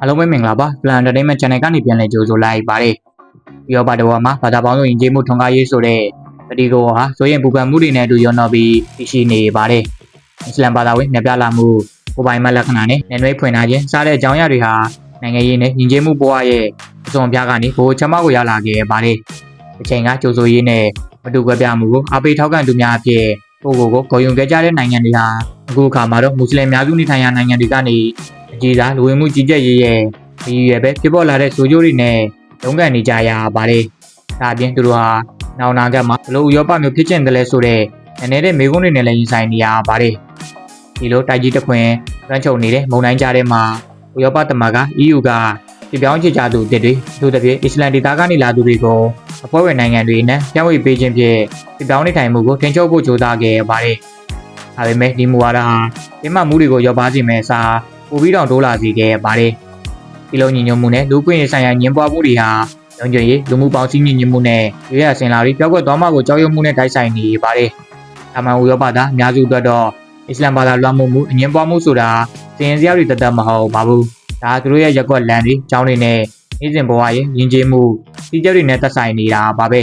အားလုံးပဲမင်္ဂလာပါ Plan Entertainment Channel ကနေပြန်လည်ကြိုဆိုလိုက်ပါတယ်။ပြီးတော့ပါတော့မှာဘာသာပေါင်းစုံယဉ်ကျေးမှုထွန်းကားရေးဆိုတဲ့ပတိကောဟာဆိုရင်ပူပန်မှုတွေနဲ့အတူရောတော့ပြီးသိရှိနေပါတယ်။အစ္စလမ်ဘာသာဝင်မြတ်ပြလာမှုကိုယ်ပိုင်မလက္ခဏာနဲ့နယ်နှွေးဖွင့်ထားခြင်းစတဲ့အကြောင်းအရာတွေဟာနိုင်ငံရေးနဲ့ယဉ်ကျေးမှုဘဝရဲ့အစွန်ပြားကနေဘိုးချမကိုရလာခဲ့ပါတယ်။အချိန်ကကြိုဆိုရေးနဲ့မတူကွဲပြားမှုကိုအပိထောက်ခံသူများအဖြစ်ကိုကိုကိုဂုံယုံခဲ့ကြတဲ့နိုင်ငံတွေဟာအခုအခါမှာတော့မွတ်စလင်များစုနေထိုင်ရာနိုင်ငံတွေကနေ အကြီးစားလူဝင်မှုကြီးကြပ်ရေးရဲ့ဒီရွယ်ပဲဖြစ်ပေါ်လာတဲ့ဆိုးကျိုးတွေနဲ့တုံးကန်နေကြရပါတယ်။ဒါအပြင်သူတို့ဟာနောင်နာကမှာဘလို့ဥရောပမျိုးဖြစ်ကျင်တယ်လဲဆိုတဲ့အနေနဲ့မိကုန်းတွေနဲ့လည်းရင်ဆိုင်နေရပါတယ်။ဒီလိုတိုက်ကြီးတစ်ခွင်ရန်ချုပ်နေတဲ့မုံတိုင်းကြားထဲမှာဥရောပသမဂ္ဂ EU ကပြည်ပြောင်းချေချသူတစ်တွေသူတစ်ပြေအစ္စလမ်ဒေသကနေလာသူတွေကိုအဖွဲ့ဝင်နိုင်ငံတွေနဲ့ပြောင်းဝေပေးခြင်းဖြင့်ပြည်ပြောင်းနေထိုင်မှုကိုထိန်းချုပ်ဖို့ကြိုးစားခဲ့ပါတယ်။ဒါပေမဲ့ဒီမူဝါဒဟာပြမမှုတွေကိုရောပါစေမဲ့အစား ပိုပြီးတော့တိုးလာစေခဲ့ပါတယ်။ဒီလိုညီညွတ်မှုနဲ့လူ့ကွင်းရေးဆိုင်ရာညှဉ်းပွားမှုတွေဟာလုံခြုံရေးလူမှုပေါင်းစည်းညီညွတ်မှုနဲ့ရွေးရစင်လာပြီးပြောက်ကွက်သွားမှကိုကြောက်ရွံ့မှုနဲ့တိုက်ဆိုင်နေပါတယ်။ဒါမှဥရောပသားအများစုအတွက်တော့အစ္စလမ်ဘာသာလွှမ်းမိုးမှုအငြင်းပွားမှုဆိုတာစင်ရင်စရာတွေတသက်မဟုတ်ပါဘူး။ဒါသူတို့ရဲ့ရက်ကွက်လန်တွေအကြောင်းတွေနဲ့နေ့စဉ်ဘဝရဲ့ယဉ်ကျေးမှုစီးကျက်တွေနဲ့သက်ဆိုင်နေတာပါပဲ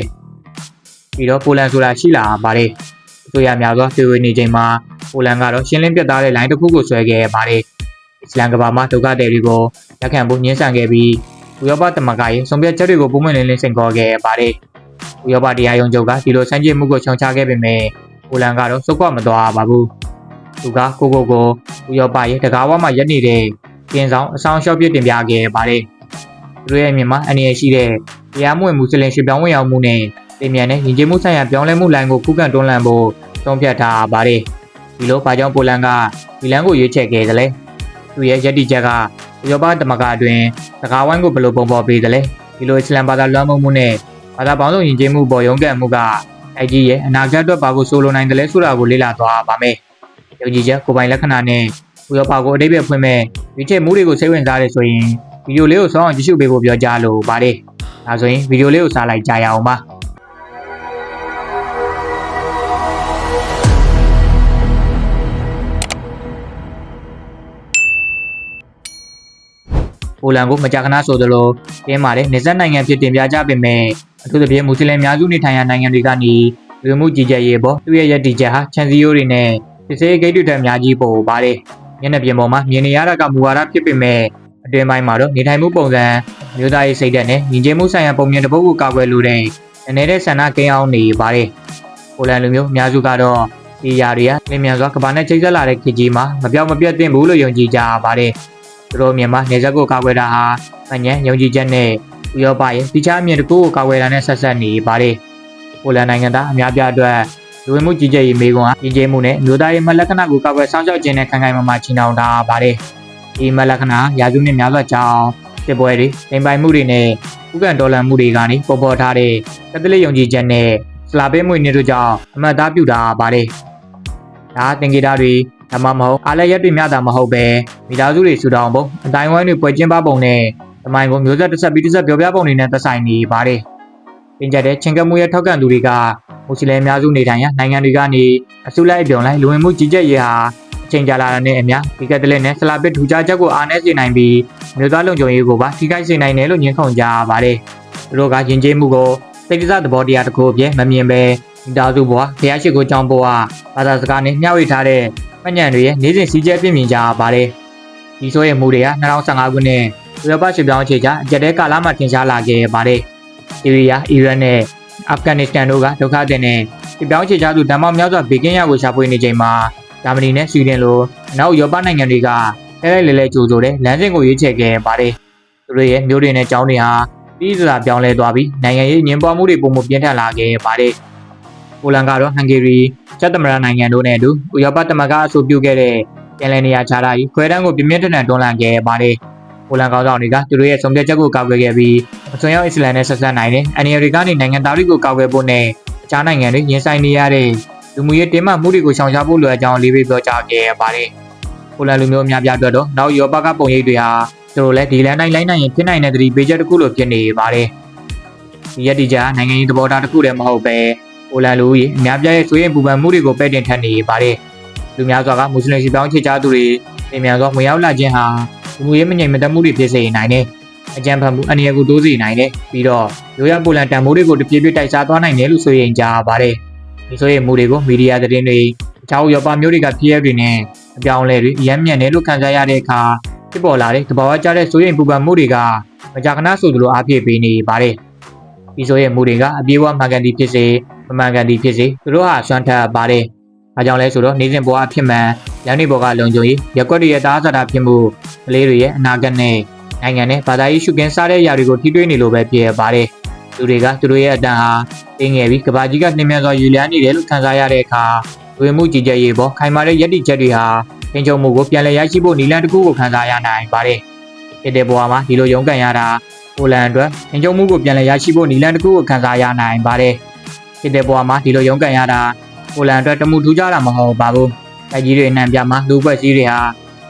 ။ပြီးတော့ပိုလန်ဆိုတာရှိလာပါတယ်။အစိုးရများစွာတွေ့ဝေနေချိန်မှာပိုလန်ကတော့ရှင်းလင်းပြတ်သားတဲ့ line တစ်ခုကိုဆွဲခဲ့ပါတယ်။ အစ္စလမ်ကဘာမှာဒုက္ခသည်တွေကိုလက်ခံဖို့ညှင်းဆန်ခဲ့ပြီးဥရောပသမဂ္ဂရဲ့ဆုံးဖြတ်ချက်တွေကိုပုံမှန်လင်းလင်းစင်ခေါ်ခဲ့ပါတယ်။ဥရောပတရားရုံးချုပ်ကဒီလိုစံကြေးမှုကိုခြုံချခဲ့ပေမဲ့ပိုလန်ကတော့စုကွမသွားပါဘူး။သူကကိုကိုကိုဥရောပရဲ့တကားဝမှာရက်နေတဲ့ကင်းဆောင်အဆောင်ရှော့ပြတင်ပြခဲ့ပါတယ်။သူတို့ရဲ့မြန်မာအနေရရှိတဲ့တရားမဝင်မူစလင်ရွှေပြောင်းဝင်ရောက်မှုနဲ့တင်မြန်တဲ့ယဉ်ကျေးမှုဆိုင်ရာပြောင်းလဲမှုလိုင်းကိုခုခံတွန်းလှန်ဖို့ဆုံးဖြတ်ထားပါတယ်။ဒီလိုဘာကြောင့်ပိုလန်ကဒီလမ်းကိုရွေးချယ်ခဲ့သလဲ။ သူရဲ့ယက်တီချက်ကဥရောပသမဂ္ဂအတွင်းစကားဝိုင်းကိုဘယ်လိုပုံဖော်ပေးသလဲဒီလိုအစ္စလမ်ဘာသာလွှမ်းမိုးမှုနဲ့ဘာသာပေါင်းစုံယဉ်ကျေးမှုပေါ်ရုံးကန်မှုကအဲ့ကြီးရဲ့အနာဂတ်အတွက်ဘာကိုဆိုလိုနိုင်တယ်လဲဆိုတာကိုလေ့လာသွားပါမယ်။ယုံကြည်ချက်ကိုယ်ပိုင်လက္ခဏာနဲ့ဥရောပကိုအတိတ်ပဲဖွင့်မဲ့ရွေးချယ်မှုတွေကိုစိတ်ဝင်စားတယ်ဆိုရင်ဗီဒီယိုလေးကိုစောအောင်ကြည့်ရှုပေးဖို့ပြောကြားလိုပါတယ်။ဒါဆိုရင်ဗီဒီယိုလေးကိုစားလိုက်ကြရအောင်ပါ။ ပိုလန်ကိုမကြာခဏဆိုသလိုတင်းမာတဲ့နေဆက်နိုင်ငံဖြစ်တင်ပြကြပေမဲ့အထူးသဖြင့်မွတ်စလင်များစုနေထိုင်ရာနိုင်ငံတွေကနေလူမှုကြီးကြပ်ရေးပေါ်သူ့ရဲ့ရည်တည်ချက်ဟာချန်စီယိုတွေနဲ့စစ်စေးဂိတ်တွေထက်အများကြီးပိုပါတယ်။မျက်နှာပြင်ပေါ်မှာမြင်နေရတာကမူဝါဒဖြစ်ပေမဲ့အတွင်ပိုင်းမှာတော့နေထိုင်မှုပုံစံမျိုးသားရေးစိတ်ဓာတ်နဲ့ညီကျေးမှုဆိုင်ရာပုံမြင်တစ်ပုဒ်ကိုကာကွယ်လိုတဲ့အနေနဲ့ဆန္ဒကိန်းအောင်နေပါတယ်။ပိုလန်လူမျိုးအများစုကတော့ဒီຢာတွေကလင်းမြန်စွာကမ္ဘာနဲ့ချိတ်ဆက်လာတဲ့ခေတ်ကြီးမှာမပြောင်းမပြတ်သင့်ဘူးလို့ယုံကြည်ကြပါတယ်။ သူတို့မြန်မာနေဆက်ကိုကာကွယ်တာဟာအញ្ញံယုံကြည်ချက်နဲ့ဥရောပရဲ့တခြားအမြင်တစ်ခုကိုကာကွယ်တာနဲ့ဆက်ဆက်နေပါတယ်။ပိုလန်နိုင်ငံသားအများပြားအတွက်လူဝင်မှုကြီးကြပ်ရေးမေးခွန်းဟာကြီးကျယ်မှုနဲ့မြို့သားရေးမလက္ခဏာကိုကာကွယ်ဆောင်ရှောက်ခြင်းနဲ့ခိုင်ခိုင်မာမာချီနှောင်ထားပါတယ်။ဒီမလက္ခဏာရာစုနှစ်များစွာကြောင်းစစ်ပွဲတွေတင်ပိုင်မှုတွေနဲ့ဥက္ကံဒေါ်လာမှုတွေကနေပေါ်ပေါ်ထားတဲ့ကက်သလစ်ယုံကြည်ချက်နဲ့စလာပေးမွေနေတို့ကြောင့်အမှတ်သားပြုထားပါတယ်။ဒါသင်္ကေတတွေ ဒါမှမဟုတ်အားလည်းရက်တွေမျှတာမဟုတ်ပဲမိသားစုတွေဆူတောင်းပုံအတိုင်းဝိုင်းတွေပွဲကျင်းပပုံနဲ့တမိုင်းကိုမျိုးဆက်တစ်ဆက်ပြီးတစ်ဆက်ပြောပြပုံတွေနဲ့သက်ဆိုင်နေပါတယ်။ပြင်ကျတဲ့ချင်းကပ်မှုရဲ့ထောက်ခံသူတွေကမွတ်စလင်အများစုနေထိုင်ရာနိုင်ငံတွေကနေအစုလိုက်အပြုံလိုက်လူဝင်မှုကြီးကြပ်ရေးဟာအချိန်ကြာလာတဲ့နဲ့အမျှဒီကက်တလက်နဲ့ဆလာပစ်ထူခြားချက်ကိုအားနည်းစေနိုင်ပြီးမျိုးသားလုံခြုံရေးကိုပါထိခိုက်စေနိုင်တယ်လို့ညှင်းခုန်ကြပါတယ်။သူတို့ကယဉ်ကျေးမှုကိုစိတ်ကစားသဘောတရားတစ်ခုအဖြစ်မမြင်ပဲမိသားစုဘဝဖျားရှိခိုးကြောင်းဘဝဘာသာစကားနဲ့မျှဝေထားတဲ့ မှတ်ညံတွေရဲ့နေ့စဉ်စည်းကျဲပြင်မြင်ကြပါတယ်။ဒီဆိုရဲ့မူတွေက2015ခုနှစ်ဥရောပရွှေ့ပြောင်းအခြေချအကြက်တဲကာလမှာထင်ရှားလာခဲ့ပါတယ်။ဆီးရီးယား၊အီရတ်နဲ့အာဖဂန်နစ္စတန်တို့ကဒုက္ခသည်နဲ့ရွှေ့ပြောင်းအခြေချသူတမောက်များစွာဘေကင်းရကိုရှာဖွေနေချိန်မှာဂျာမနီနဲ့ဆွီဒင်လိုနောက်ဥရောပနိုင်ငံတွေကလဲလဲလဲလဲကြိုးကြိုတဲ့လမ်းစဉ်ကိုရွေးချယ်ခဲ့ပါတယ်။သူတို့ရဲ့မျိုးတွေနဲ့ကြောင်းတွေဟာပြီးစွာပြောင်းလဲသွားပြီးနိုင်ငံရေးညှဉ်းပန်းမှုတွေပုံမပြင်းထန်လာခဲ့ပါတယ်။ ပိုလန်ကတော့ဟန်ဂေရီချက်သမရနိုင်ငံတို့နဲ့အတူဥရောပသမဂ္ဂအဆိုပြုခဲ့တဲ့ပြန်လည်နေရာချတာကြီးခွဲတန်းကိုပြင်းပြင်းထန်ထန်တွန်းလှန်ခဲ့ပါတယ်။ပိုလန်ကောင်ဆောင်တွေကသူတို့ရဲ့ဆုံးဖြတ်ချက်ကိုကောက်ွယ်ခဲ့ပြီးအစွန်ရောက်အစ္စလမ်နဲ့ဆက်ဆက်နိုင်တဲ့အန်ရီရီကနေနိုင်ငံသားတွေကိုကောက်ွယ်ဖို့နဲ့အခြားနိုင်ငံတွေရင်ဆိုင်နေရတဲ့လူမှုရေးတင်းမာမှုတွေကိုရှောင်ရှားဖို့လိုအပ်ကြောင်းလေးပေးပြောကြားခဲ့ပါတယ်။ပိုလန်လူမျိုးအများပြားအတွက်တော့နောက်ယောပကပုံရိပ်တွေဟာသူတို့လည်းဒီလန်တိုင်းလိုင်းနိုင်ရင်ဖြစ်နိုင်တဲ့သတိပေးချက်တစ်ခုလိုဖြစ်နေပါတယ်။ဒီရက်ဒီကြနိုင်ငံရေးသဘောထားတစ်ခုတည်းမဟုတ်ပဲ ပိုလန်လူကြီးအများပြားရဲ့ဆွေးရင်ပူပန်မှုတွေကိုပဲ့တင်ထက်နေပါတယ်။လူများစွာကမွတ်စလင်စီပေါင်းချစ်ကြသူတွေအမြန်စွာဝင်ရောက်လာခြင်းဟာဥလူမှုရေးမငြိမ်မသက်မှုတွေဖြစ်စေနိုင်တယ်အကြံဖတ်မှုအနေအကူတိုးစေနိုင်တယ်ပြီးတော့ရိုးရပိုလန်တန်မိုးတွေကိုတပြေးပြေးတိုက်စားသွားနိုင်တယ်လို့ဆိုရင်ကြားပါတယ်ဒီဆိုရင်မှုတွေကိုမီဒီယာသတင်းတွေအချောက်ရောပါမျိုးတွေကဖြစ်ရတွေနဲ့အပြောင်းအလဲတွေအယမ်းမြန်တယ်လို့ခံစားရတဲ့အခါဖြစ်ပေါ်လာတဲ့တဘာဝကျတဲ့ဆိုရင်ပူပန်မှုတွေကမကြာခဏဆိုသလိုအားဖြည့်ပေးနေပါတယ်ဒီဆိုရင်မှုတွေကအပြေးအဝမှန်ကန်သည်ဖြစ်စေ မမှန်ကန်သည်ဖြစ်စေသူတို့ဟာစွမ်းထပ်ပါတယ်အားကြောင့်လဲဆိုတော့နေစဉ်ဘဝအဖြစ်မှန်ရန်နေဘောကလုံခြုံရေးရက်ွက်တွေရဲ့တားဆတာဖြစ်မှုကလေးတွေရဲ့အနာဂတ်နဲ့နိုင်ငံနဲ့ဘာသာရေးရှုခင်းစားတဲ့ຢာတွေကိုထိတွေ့နေလို့ပဲဖြစ်ရပါတယ်သူတွေကသူတို့ရဲ့အတန်ဟာတင်းငယ်ပြီးကဘာကြီးကနှင်းမြစွာယူလျားနေတယ်လို့ခံစားရတဲ့အခါဝေမှုကြီးကြရေးပေါ်ခိုင်မာတဲ့ယက်တိချက်တွေဟာသင်ကြုံမှုကိုပြန်လည်ရရှိဖို့နီလန်တစ်ခုကိုခံစားရနိုင်ပါတယ်ဖြစ်တဲ့ဘဝမှာဒီလိုရုန်းကန်ရတာပိုလန်အတွက်သင်ကြုံမှုကိုပြန်လည်ရရှိဖို့နီလန်တစ်ခုကိုခံစားရနိုင်ပါတယ် ဖြစ်တဲ့ဘဝမှာဒီလိုရုန်းကန်ရတာပိုလန်အတွက်တမှုထူးခြားတာမဟုတ်ပါဘူးတိုက်ကြီးတွေအနှံပြမှာလူပွဲစည်းတွေဟာ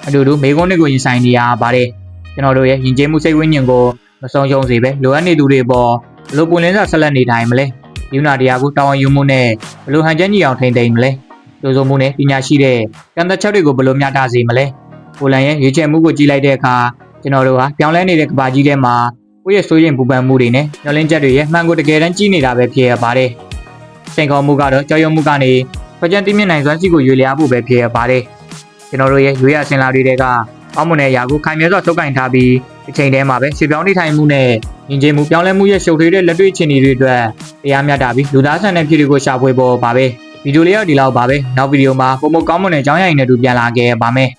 အတူတူမေကုန်းတွေကိုရင်ဆိုင်နေရပါတယ်ကျွန်တော်တို့ရဲ့ယဉ်ကျေးမှုစိတ်ဝိညာဉ်ကိုမဆုံးရှုံးစေပဲလိုအပ်နေသူတွေပေါ်ဘလို့ပွင့်လင်းစွာဆက်လက်နေတိုင်းမလဲယူနာတရားကိုတာဝန်ယူမှုနဲ့ဘလို့ဟန်ချက်ညီအောင်ထိန်းသိမ်းမလဲလူစုံမှုနဲ့ပညာရှိတဲ့ကံသက်ချက်တွေကိုဘလို့မျှတစေမလဲပိုလန်ရဲ့ရွေးချယ်မှုကိုကြည့်လိုက်တဲ့အခါကျွန်တော်တို့ဟာပြောင်းလဲနေတဲ့ကဘာကြီးထဲမှာကိုယ့်ရဲ့စိုးရင်ပူပန်မှုတွေနဲ့ညှော်လင်းချက်တွေရဲ့မှန်ကိုတကယ်တမ်းကြည့်နေတာပဲဖြစ်ရပါတယ် စိန်ခေါ်မှုကတော့ကြောက်ရွံ့မှုကနေဖကြံတိမြင့်နိုင်စွမ်းစီကိုရွေလျားဖို့ပဲဖြစ်ရပါတယ်ကျွန်တော်တို့ရဲ့ရွေးရစင်လာတွေကအောက်မွန်တဲ့ຢာကိုခိုင်မြဲစွာထုတ်ကင်ထားပြီးအချိန်တည်းမှာပဲရှေ့ပြောင်းနေထိုင်မှုနဲ့ညီချင်းမှုပြောင်းလဲမှုရဲ့ရှုပ်ထွေးတဲ့လက်တွေ့အခြေအနေတွေအတွက်တရားမျှတပြီးလူသားဆန်တဲ့ဖြစ်တွေကိုရှာဖွေပေါ်ပါပဲဗီဒီယိုလေးကဒီလောက်ပါပဲနောက်ဗီဒီယိုမှာပုံမကောင်းမွန်တဲ့အကြောင်းအရာတွေနဲ့တူပြန်လာခဲ့ပါမယ်